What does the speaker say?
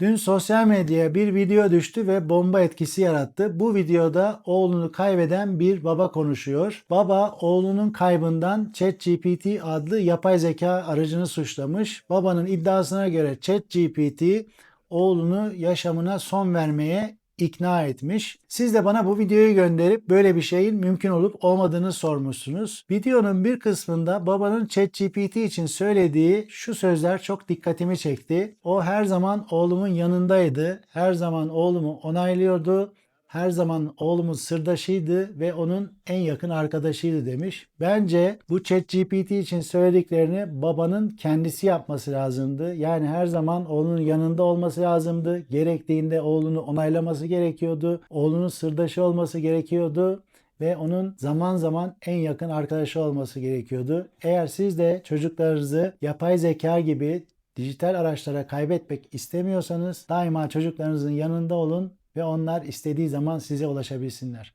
Dün sosyal medyaya bir video düştü ve bomba etkisi yarattı. Bu videoda oğlunu kaybeden bir baba konuşuyor. Baba oğlunun kaybından ChatGPT adlı yapay zeka aracını suçlamış. Babanın iddiasına göre ChatGPT oğlunu yaşamına son vermeye ikna etmiş. Siz de bana bu videoyu gönderip böyle bir şeyin mümkün olup olmadığını sormuşsunuz. Videonun bir kısmında babanın ChatGPT için söylediği şu sözler çok dikkatimi çekti. O her zaman oğlumun yanındaydı. Her zaman oğlumu onaylıyordu. Her zaman oğlumun sırdaşıydı ve onun en yakın arkadaşıydı demiş. Bence bu ChatGPT için söylediklerini babanın kendisi yapması lazımdı. Yani her zaman oğlunun yanında olması lazımdı. Gerektiğinde oğlunu onaylaması gerekiyordu. Oğlunun sırdaşı olması gerekiyordu ve onun zaman zaman en yakın arkadaşı olması gerekiyordu. Eğer siz de çocuklarınızı yapay zeka gibi dijital araçlara kaybetmek istemiyorsanız daima çocuklarınızın yanında olun ve onlar istediği zaman size ulaşabilsinler.